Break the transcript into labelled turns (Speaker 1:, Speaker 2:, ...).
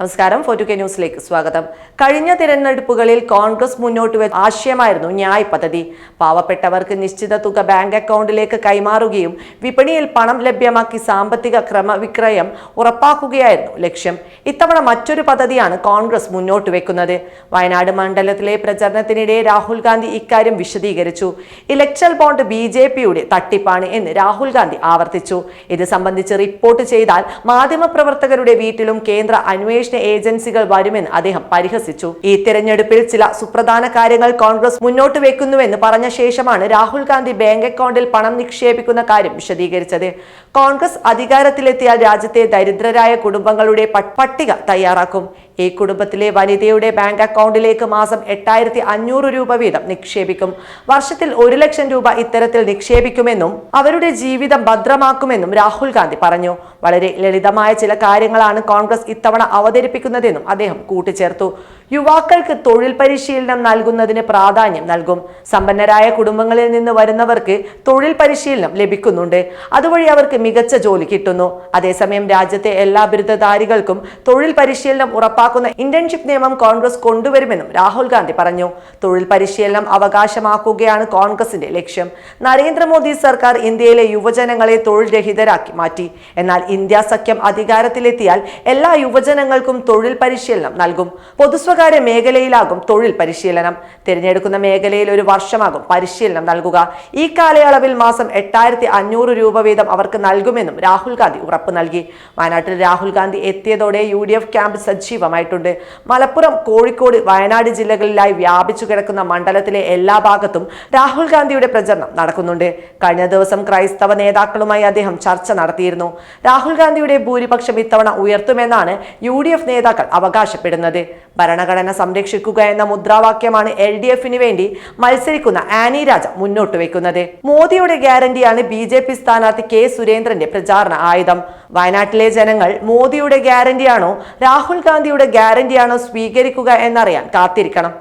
Speaker 1: നമസ്കാരം. ഫോർട്ടു കെ ന്യൂസിലേക്ക് സ്വാഗതം. കഴിഞ്ഞ തിരഞ്ഞെടുപ്പുകളിൽ കോൺഗ്രസ് മുന്നോട്ട് വെച്ച ആശയമായിരുന്നു ന്യായ് പദ്ധതി. പാവപ്പെട്ടവർക്ക് നിശ്ചിത തുക ബാങ്ക് അക്കൗണ്ടിലേക്ക് കൈമാറുകയും വിപണിയിൽ പണം ലഭ്യമാക്കി സാമ്പത്തിക ക്രമവിക്രയം ഉറപ്പാക്കുകയായിരുന്നു ലക്ഷ്യം. ഇത്തവണ മറ്റൊരു പദ്ധതിയാണ് കോൺഗ്രസ് മുന്നോട്ട് വെക്കുന്നത്. വയനാട് മണ്ഡലത്തിലെ പ്രചരണത്തിനിടെ രാഹുൽ ഗാന്ധി ഇക്കാര്യം വിശദീകരിച്ചു. ഇലക്ഷൻ ബോണ്ട് ബി ജെ പിയുടെ തട്ടിപ്പാണ് എന്ന് രാഹുൽ ഗാന്ധി ആവർത്തിച്ചു. ഇത് സംബന്ധിച്ച് റിപ്പോർട്ട് ചെയ്താൽ മാധ്യമപ്രവർത്തകരുടെ വീട്ടിലും കേന്ദ്ര അന്വേഷണ ഏജൻസികൾ വരുമെന്ന് അദ്ദേഹം പരിഹസിച്ചു. ഈ തെരഞ്ഞെടുപ്പിൽ ചില സുപ്രധാന കാര്യങ്ങൾ കോൺഗ്രസ് മുന്നോട്ട് വെക്കുന്നുവെന്ന് പറഞ്ഞ ശേഷമാണ് രാഹുൽ ഗാന്ധി ബാങ്ക് അക്കൗണ്ടിൽ പണം നിക്ഷേപിക്കുന്ന കാര്യം വിശദീകരിച്ചത്. കോൺഗ്രസ് അധികാരത്തിലെത്തിയാൽ രാജ്യത്തെ ദരിദ്രരായ കുടുംബങ്ങളുടെ പട്ടിക തയ്യാറാക്കും. ഈ കുടുംബത്തിലെ വനിതയുടെ ബാങ്ക് അക്കൗണ്ടിലേക്ക് മാസം എട്ടായിരത്തി അഞ്ഞൂറ് രൂപ വീതം നിക്ഷേപിക്കും. വർഷത്തിൽ ഒരു ലക്ഷം രൂപ ഇത്തരത്തിൽ നിക്ഷേപിക്കുമെന്നും അവരുടെ ജീവിതം ഭദ്രമാക്കുമെന്നും രാഹുൽ ഗാന്ധി പറഞ്ഞു. വളരെ ലളിതമായ ചില കാര്യങ്ങളാണ് കോൺഗ്രസ് ഇത്തവണ അവതരിപ്പിക്കുന്നതെന്നും അദ്ദേഹം കൂട്ടിച്ചേർത്തു. യുവാക്കൾക്ക് തൊഴിൽ പരിശീലനം നൽകുന്നതിന് പ്രാധാന്യം നൽകും. സമ്പന്നരായ കുടുംബങ്ങളിൽ നിന്ന് വരുന്നവർക്ക് തൊഴിൽ പരിശീലനം ലഭിക്കുന്നുണ്ട്. അതുവഴി അവർക്ക് മികച്ച ജോലി കിട്ടുന്നു. അതേസമയം രാജ്യത്തെ എല്ലാ ബിരുദധാരികൾക്കും തൊഴിൽ പരിശീലനം ഉറപ്പാക്കുന്ന ഇന്റേൺഷിപ്പ് നിയമം കോൺഗ്രസ് കൊണ്ടുവരുമെന്നും രാഹുൽ ഗാന്ധി പറഞ്ഞു. തൊഴിൽ പരിശീലനം അവകാശമാക്കുകയാണ് കോൺഗ്രസിന്റെ ലക്ഷ്യം. നരേന്ദ്രമോദി സർക്കാർ ഇന്ത്യയിലെ യുവജനങ്ങളെ തൊഴിൽ രഹിതരാക്കി മാറ്റി. എന്നാൽ ഇന്ത്യ സഖ്യം അധികാരത്തിലെത്തിയാൽ എല്ലാ യുവജനങ്ങൾക്കും തൊഴിൽ പരിശീലനം നൽകും. പൊതുസ്വകാര്യ മേഖലയിലാകും തൊഴിൽ പരിശീലനം. തിരഞ്ഞെടുക്കുന്ന മേഖലയിൽ ഒരു വർഷമാകും പരിശീലനം നൽകുക. ഈ കാലയളവിൽ മാസം എട്ടായിരത്തി അഞ്ഞൂറ് രൂപ വീതം അവർക്ക് നൽകുമെന്നും രാഹുൽ ഗാന്ധി ഉറപ്പ് നൽകി. വയനാട്ടിൽ രാഹുൽ ഗാന്ധി എത്തിയതോടെ യു ഡി എഫ് ക്യാമ്പ് സജീവമായിട്ടുണ്ട്. മലപ്പുറം കോഴിക്കോട് വയനാട് ജില്ലകളിലായി വ്യാപിച്ചു കിടക്കുന്ന മണ്ഡലത്തിലെ എല്ലാ ഭാഗത്തും രാഹുൽ ഗാന്ധിയുടെ പ്രചരണം നടക്കുന്നുണ്ട്. കഴിഞ്ഞ ദിവസം ക്രൈസ്തവ നേതാക്കളുമായി അദ്ദേഹം ചർച്ച നടത്തിയിരുന്നു. രാഹുൽ ഗാന്ധിയുടെ ഭൂരിപക്ഷം ഇത്തവണ ഉയർത്തുമെന്നാണ് യു ഡി എഫ് നേതാക്കൾ അവകാശപ്പെടുന്നത്. ഭരണഘടന സംരക്ഷിക്കുക എന്ന മുദ്രാവാക്യമാണ് എൽ ഡി എഫിന് വേണ്ടി മത്സരിക്കുന്ന ആനി രാജ മുന്നോട്ട് വെക്കുന്നത്. മോദിയുടെ ഗ്യാരണ്ടിയാണ് ബി ജെ പി സ്ഥാനാർത്ഥി കെ സുരേന്ദ്രന്റെ പ്രചാരണ ആയുധം. വയനാട്ടിലെ ജനങ്ങൾ മോദിയുടെ ഗ്യാരണ്ടിയാണോ? രാഹുൽ ഗാന്ധിയുടെ ഗ്യാരണ്ടിയാണോ സ്വീകരിക്കുക എന്നറിയാൻ കാത്തിരിക്കണം.